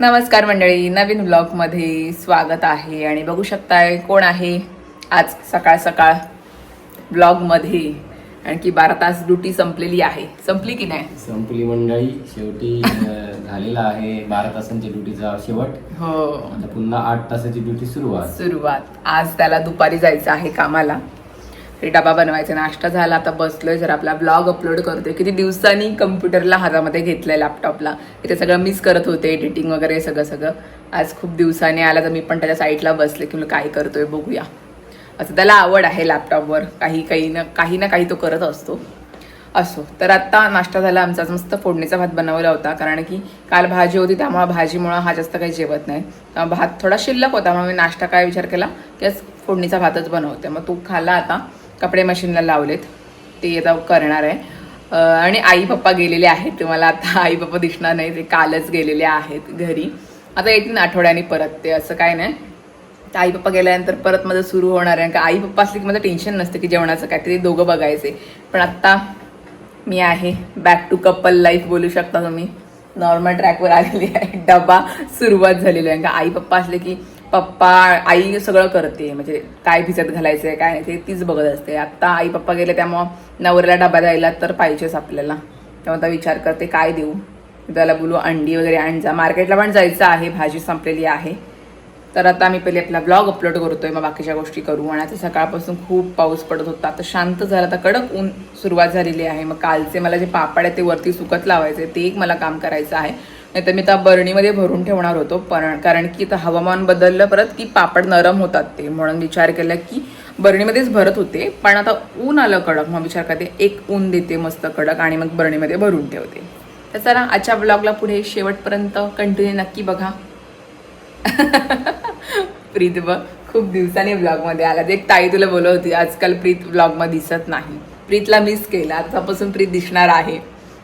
नमस्कार मंडळी नवीन ब्लॉगमध्ये स्वागत आहे आणि बघू शकताय कोण आहे आज सकाळ सकाळ ब्लॉगमध्ये आणखी बारा तास ड्युटी संपलेली आहे. संपली की नाही? संपली मंडळी. शेवटी अं, झालेला आहे बारा तासांच्या ड्युटीचा शेवट. हो. आता पुन्हा आठ तासाची ड्युटी सुरुवात. सुरुवात. आज त्याला दुपारी जायचं आहे कामाला. तरी डबा बनवायचा नाश्ता झाला आता बसलोय जर आपला ब्लॉग अपलोड करतोय. किती दिवसांनी कम्प्युटरला हातामध्ये घेतलंय लॅपटॉपला इथे सगळं मिस करत होते एडिटिंग वगैरे सगळं सगळं. आज खूप दिवसांनी आला तर मी पण त्याच्या साईडला बसले की म्हणलं काय करतोय बघूया. असं त्याला आवड आहे लॅपटॉपवर काही काही ना काही ना काही तो करत असतो. असो. तर आत्ता नाश्ता झाला आमचा मस्त फोडणीचा भात बनवला होता. कारण की काल भाजी होती त्यामुळे भाजीमुळं हा जास्त काही जेवत नाही. त्यामुळे भात थोडा शिल्लक होता म्हणून मी नाश्ता काय विचार केला की आज फोडणीचा भातच बनवते. मग तो खाल्ला आता. कपडे मशीनला लावलेत. ते आता करणार आहे. आणि आई पप्पा गेलेले आहेत. तुम्हाला आता आई पप्पा दिसणार नाही ते कालच गेलेले आहेत घरी. आता येतील आठवड्याने परत. ते असं काय नाही. तर आई पप्पा गेल्यानंतर परत माझं सुरू होणार आहे. का आई पप्पा असले की माझं टेन्शन नसतं की जेवणाचं काय. ते दोघं बघायचे. पण आत्ता मी आहे. बॅक टू कपल लाईफ बोलू शकता तुम्ही. नॉर्मल ट्रॅकवर आलेली आहे. डबा सुरुवात झालेली आहे. का आई पप्पा असले की पप्पा आई सगळं करते. म्हणजे काय भिजत घालायचंय काय नाही ते तीच बघत असते. आत्ता आई पप्पा गेले त्यामुळं नवऱ्याला डबा द्यायला तर पाहिजेच आपल्याला. तेव्हा आता विचार करते काय देऊ? त्याला बोलू अंडी वगैरे आण जा मार्केटला पण जायचं आहे भाजी संपलेली आहे. तर आता मी पहिले आपला ब्लॉग अपलोड करतोय मग बाकीच्या गोष्टी करू. आणि आता सकाळपासून खूप पाऊस पडत होता. आता शांत झाला आता कडक ऊन सुरुवात झालेली आहे. मग कालचे मला जे पापड आहे ते वरती सुकत लावायचे. ते एक मला काम करायचं आहे. नाहीतर मी आता बरणीमध्ये भरून ठेवणार होतो. पण कारण की आता हवामान बदललं परत की पापड नरम होतात ते. म्हणून विचार केला की बरणीमध्येच भरत होते. पण आता ऊन आलं कडक. मग विचार करते एक ऊन देते मस्त कडक आणि मग बरणीमध्ये भरून ठेवते. तर चला आजच्या ब्लॉगला पुढे शेवटपर्यंत कंटिन्यू नक्की बघा. प्रीत बघ खूप दिवसांनी ब्लॉगमध्ये आला. ते एक ताई तुला बोलत होती आजकाल प्रीत ब्लॉगमध्ये दिसत नाही. प्रीतला मिस केला. आतापासून प्रीत दिसणार आहे.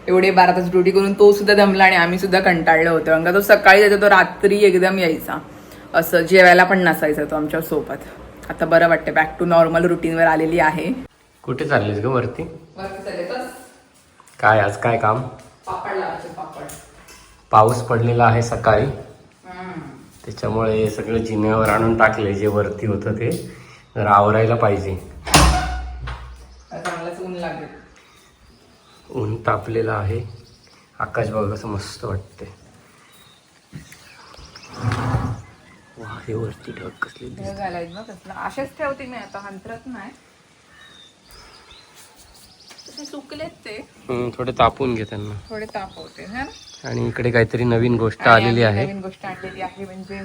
एवढे बारा तास ड्युटी करून तो सुद्धा दमला आणि आम्ही सुद्धा कंटाळलो होतो. कारण का तो सकाळी जायचा तो रात्री एकदम यायचा. असं जेवायला पण नसायचा तो आमच्यासोबत. आता बरं वाटतं बॅक टू नॉर्मल रुटीनवर आलेली आहे. कुठे चाललीस ग वरती? काय आज काय काम? पापड लावायचे पापड. पाऊस पडलेला आहे सकाळी. त्याच्यामुळे सगळं जिन्यावर आणून टाकले जे वरती होतं ते. जर आवरायला पाहिजे चांगलंच ऊन लागेल ऊन तापलेलं आहे. आकाश बघ कसं मस्त वाटते वा हे वरती ढग कसले ना कसलं. असेच ठेवते मी आता हंतरत नाही. तसे सुकलेत ते. थोडे तापून घे त्यांना. थोडे तापवते है ना? आणि इकडे काहीतरी नवीन गोष्ट आलेली आहे. नवीन गोष्ट आणलेली आहे म्हणजे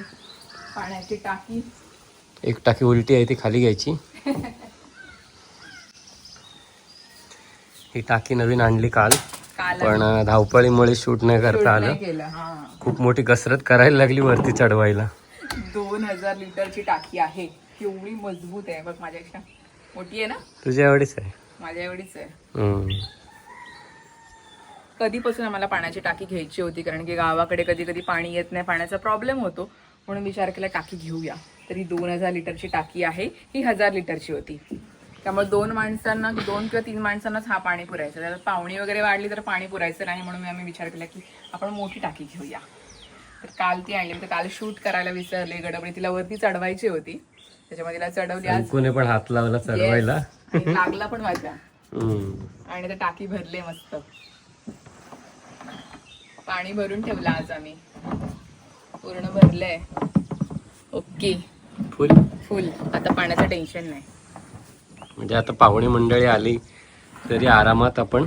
पाण्याची टाकी. एक टाकी उलटी आहे ती खाली घ्यायची. ही टाकी नवीन आणली काल. पण धावपळीमुळे शूट नाही करता आलं. खूप मोठी कसरत करायला लागली वरती चढवायला. दोन हजार लिटरची टाकी आहे. केवढी मजबूत आहे बघ माझ्यापेक्षा. मोठी आहे ना? तुझ्या एवढीच आहे. माझ्या एवढीच आहे. कधीपासून आम्हाला पाण्याची टाकी घ्यायची होती? कारण की गावाकडे कधी कधी पाणी येत नाही पाण्याचा प्रॉब्लेम होतो. म्हणून विचार केला टाकी घेऊया. तरी दोन हजार लिटरची टाकी आहे. ही हजार लिटरची होती. त्यामुळे दोन माणसांना दोन किंवा तीन माणसांनाच हा पाणी पुरायचं. त्याला पाहुणी वगैरे वाढली तर पाणी पुरायचं नाही म्हणून आम्ही विचार केला की आपण मोठी टाकी घेऊया. तर काल ती आणली तर काल शूट करायला विसरले गडबडी तिला वरती चढवायची होती. त्याच्यामध्ये तिला चढवली. आज कोणी पण हात लावला चढवायला. लागला पण माझ्या. आणि ते टाकी भरले मस्त. पाणी भरून ठेवलं आज आम्ही. पूर्ण भरलंय. ओके. फुल. फुल. आता पाण्याचं टेन्शन नाही. म्हणजे आता पाहुणे मंडळी आली तरी आरामात आपण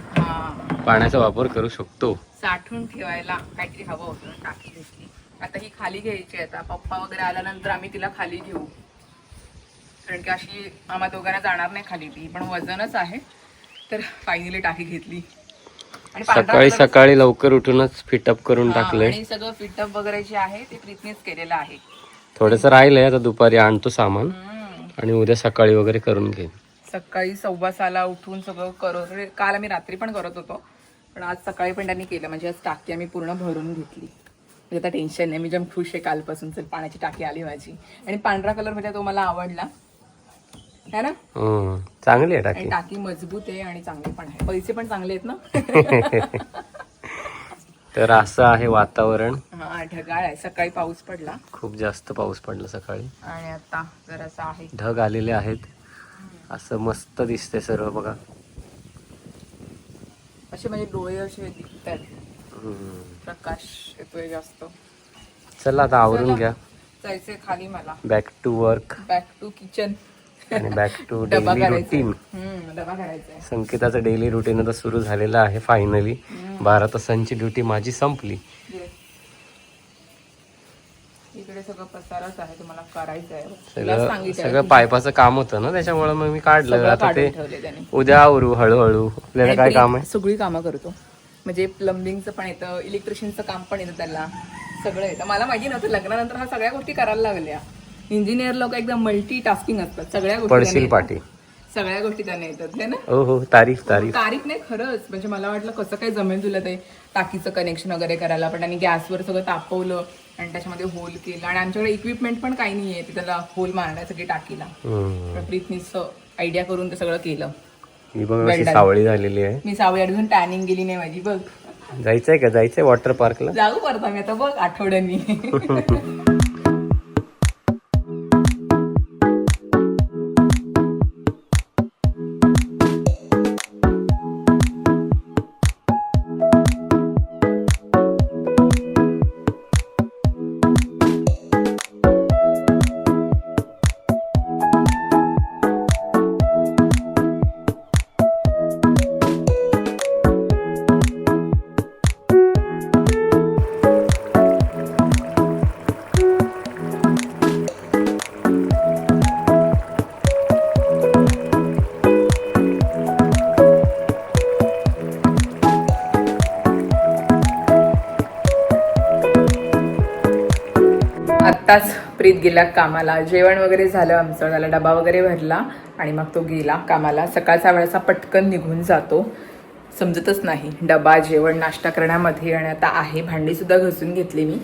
पाण्याचा वापर करू शकतो. साठवून ठेवायला काहीतरी हवं होतं टाकी घेतली आता ही खाली घ्यायची आहे. आता पप्पा वगैरे आल्यानंतर आम्ही तिला खाली घेऊ. कारण की अशी आम्हा दोघांना जाणार नाही खाली ती पण वजनच आहे. तर फायनली टाकी घेतली. आणि सकाळी सकाळी लवकर उठूनच फिटअप करून टाकलंय. आणि सगळं फिटअप वगैरे जे आहे ते प्रीतनेच केलेलं आहे. थोडंसं राहिलंय आता दुपारी आणतो सामान. आणि उद्या सकाळी वगैरे करून घेईन. सकाळी सव्वा साला उठून सगळं करत म्हणजे काल आम्ही रात्री पण करत होतो. पण आज सकाळी पण त्यांनी केलं. म्हणजे आज टाकी आम्ही पूर्ण भरून घेतली. म्हणजे आता टेन्शन नाही. मी जम खुश आहे कालपासून. चल पाण्याची टाकी आली माझी. आणि पांढरा कलर म्हणजे तो मला आवडला. है ना. चांगली आहे टाकी. टाकी मजबूत आहे आणि चांगली पण आहे. पैसे पण चांगले आहेत ना? तर असं आहे वातावरण. हा ढगाळ आहे. सकाळी पाऊस पडला. खूप जास्त पाऊस पडला सकाळी. आणि आता जरासा आहे. ढग आलेले आहेत. असं मस्त दिसते सर्व बघा. असे म्हणजे डोळे असे दिसतात. प्रकाश येतोय जास्त. चला आता आवरून घ्या. जायचंय खाली मला. Back to work back to kitchen आणि बॅक टू डेली रुटीन संकेताचं डेली रुटीन आता सुरू झालेलं आहे फायनली बारा तासांची ड्युटी माझी संपली. इकडे सगळं पसाराच आहे तुम्हाला करायचं आहे तुला सगळं सांगितलं सगळं पायपाचं काम होतं ना त्याच्यामुळे मग मी काढलं. सगळं आता ते काढून ठेवले त्याने. उद्या आवरू हळूहळू. आपल्याला काय काम आहे? सगळी कामं करतो. म्हणजे प्लंबिंगचं पण येतं इलेक्ट्रिशियनचं काम पण येतं त्याला. सगळं येतं. मला माहिती नव्हतं लग्नानंतर हा सगळ्या गोष्टी करायला लागल्या. इंजिनियर लोक एकदम मल्टी टास्किंग असतात. सगळ्या गोष्टी त्यांना येतात. सगळ्या गोष्टी त्यांना येतात. है ना? हो हो. तारीफ तारीफ. तारीख नाही खरंच. म्हणजे मला वाटलं कसं काय जमेल तुला ते टाकीचं कनेक्शन वगैरे करायला. पण आणि गॅसवर सगळं तापवलं. आणि त्याच्यामध्ये होल केलं. आणि आमच्याकडे इक्विपमेंट पण काही नाहीये. ते त्याला होल मारण्यासाठी टाकीला. प्रीतनीच आयडिया करून ते सगळं केलं. मी बघ अशी Well done. सावळी झालेली आहे. मी सावळी अजून टॅनिंग गेली नाही माझी. बघ. जायचंय का? जायचंय वॉटर पार्कला जाऊ परत आम्ही आता. बघ आठवड्यांनी. आत्ताच प्रीत गेला कामाला. जेवण वगैरे झालं आमचं त्याला डबा वगैरे भरला आणि मग तो गेला कामाला. सकाळचा वेळेचा पटकन निघून जातो. समजतच नाही डबा जेवण नाश्ता करण्यामध्ये आणि आता आहे. भांडीसुद्धा घसून घेतली मी.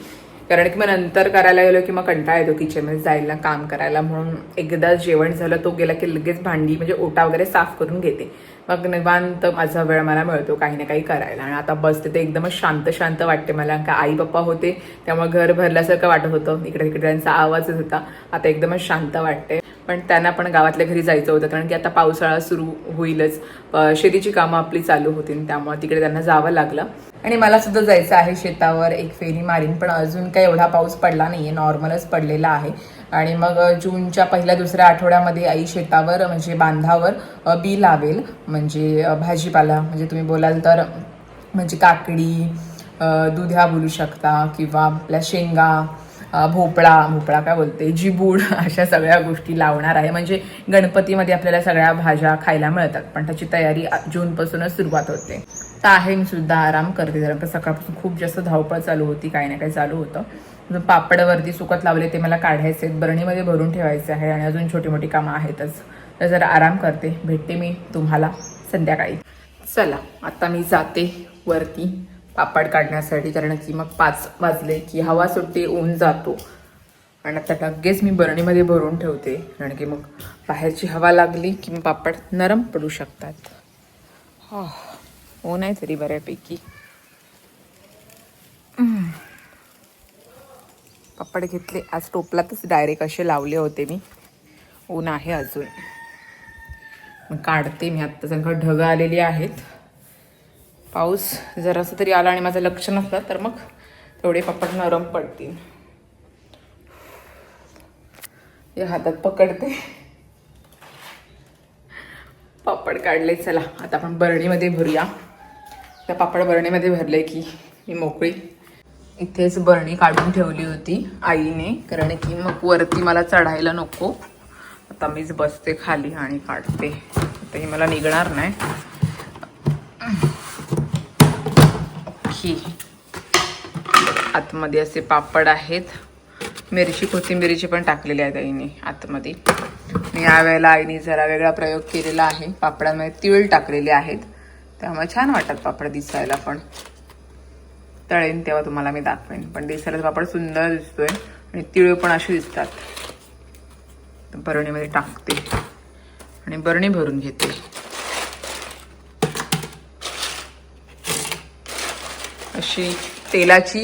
कारण की मग नंतर करायला गेलो की मग कंटाळा येतो किचनमध्ये जायला काम करायला. म्हणून एकदा जेवण झालं तो गेला की लगेच भांडी म्हणजे ओटा वगैरे साफ करून घेते. मग निवांत माझा वेळ मला मिळतो काही ना काही करायला. आणि आता बसते ते एकदमच शांत शांत वाटते मला. का आई पप्पा होते त्यामुळे घर भरल्यासारखं वाटत होतं. इकडे तिकडे त्यांचा आवाजच होता. आता एकदमच शांत वाटते. पण त्यांना पण गावातल्या घरी जायचं होतं कारण की आता पावसाळा सुरू होईलच. शेतीची कामं आपली चालू होती त्यामुळे तिकडे त्यांना जावं लागलं. आणि मला सुद्धा जायचं आहे शेतावर एक फेरी मारीन पण अजून काही एवढा पाऊस पडला नाही आहे नॉर्मलच पडलेला आहे. आणि मग जूनच्या पहिल्या दुसऱ्या आठवड्यामध्ये आई शेतावर म्हणजे बांधावर बी लावेल. म्हणजे भाजीपाला म्हणजे तुम्ही बोलाल तर म्हणजे काकडी दुध्या बोलू शकता किंवा आपल्या शेंगा भोपळा भोपळा काय बोलते जिबूड अशा सगळ्या गोष्टी लावणार आहे. म्हणजे गणपतीमध्ये आपल्याला सगळ्या भाज्या खायला मिळतात पण त्याची तयारी जूनपासूनच सुरुवात होते. तर आहे मी सुद्धा आराम करते जरा का सकाळपासून खूप जास्त धावपळ चालू होती काही ना काही चालू होतं. पापडवरती सुकत लावले ते मला काढायचे आहेत बरणीमध्ये भरून ठेवायचे आहे आणि अजून छोटी मोठी कामं आहेतच. तर जरा आराम करते भेटते मी तुम्हाला संध्याकाळी. चला आता मी जाते वरती. पापड काढण्यासाठी कारण की मग पाच वाजले की हवा सुट्टी ऊन जातो. आणि आता लगेच मी बरणीमध्ये भरून ठेवते कारण की मग बाहेरची हवा लागली की मग पापड नरम पडू शकतात. हा ऊन आहे तरी बऱ्यापैकी. पापड घेतले आज टोपलातच डायरेक्ट असे लावले होते मी. ऊन आहे अजून. काढते मी आत्ता सगळं ढगं आलेली आहेत. पाऊस जरासं तरी आला आणि माझं लक्ष नसलं तर मग तेवढे पापड नरम पडतील. या हातात पकडते. पापड काढले चला आता आपण बरणीमध्ये भरूया. त्या पापड बरणीमध्ये भरले की मी मोकळी. इथेच बरणी काढून ठेवली होती आईने कारण की मग वरती मला चढायला नको. आता मीच बसते खाली आणि काढते. आता ही मला निघणार नाही. ओके आतमध्ये असे पापड आहेत. मिरची कोथिंबिरीची पण टाकलेली आहेत आईने आतमध्ये. मी यावेळेला आईने जरा वेगळा प्रयोग केलेला आहे. पापडांमध्ये तीळ टाकलेले आहेत. त्यामुळे छान वाटतात पापड दिसायला पण. तळेन तेव्हा तुम्हाला मी दाखवेन. पण दिसायला पापड सुंदर दिसतोय आणि तिळ पण अशी दिसतात. बरणीमध्ये टाकते आणि बरणी भरून घेते. अशी तेलाची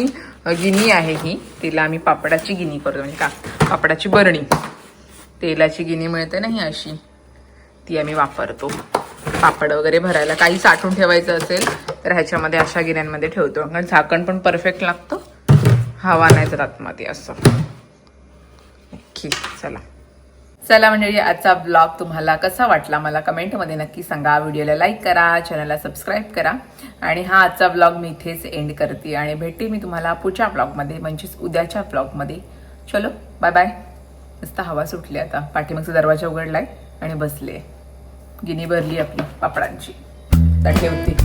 गिनी आहे ही. तिला आम्ही पापडाची गिनी करतो म्हणजे का? पापडाची बरणी. तेलाची गिनी मिळते ना ही अशी. ती आम्ही वापरतो. पापड वगैरे भरायला काही साठवून ठेवायचं असेल तर ह्याच्यामध्ये अशा गिन्यांमध्ये ठेवतो. कारण झाकण पण परफेक्ट लागतं. हवा नाही जात आतमध्ये असं. ओके चला. चला मंडळी आजचा ब्लॉग तुम्हाला कसा वाटला मला कमेंटमध्ये नक्की सांगा. व्हिडिओला लाईक करा चॅनलला सबस्क्राईब करा. आणि हा आजचा ब्लॉग मी इथेच एंड करते आणि भेटते मी तुम्हाला पुढच्या ब्लॉगमध्ये म्हणजेच उद्याच्या ब्लॉगमध्ये चलो बाय बाय मस्त हवा सुटली आता. पाठीमागचा दरवाजा उघडलाय आणि बसले गिनी भरली आपली पापडांची. तर ठेवते.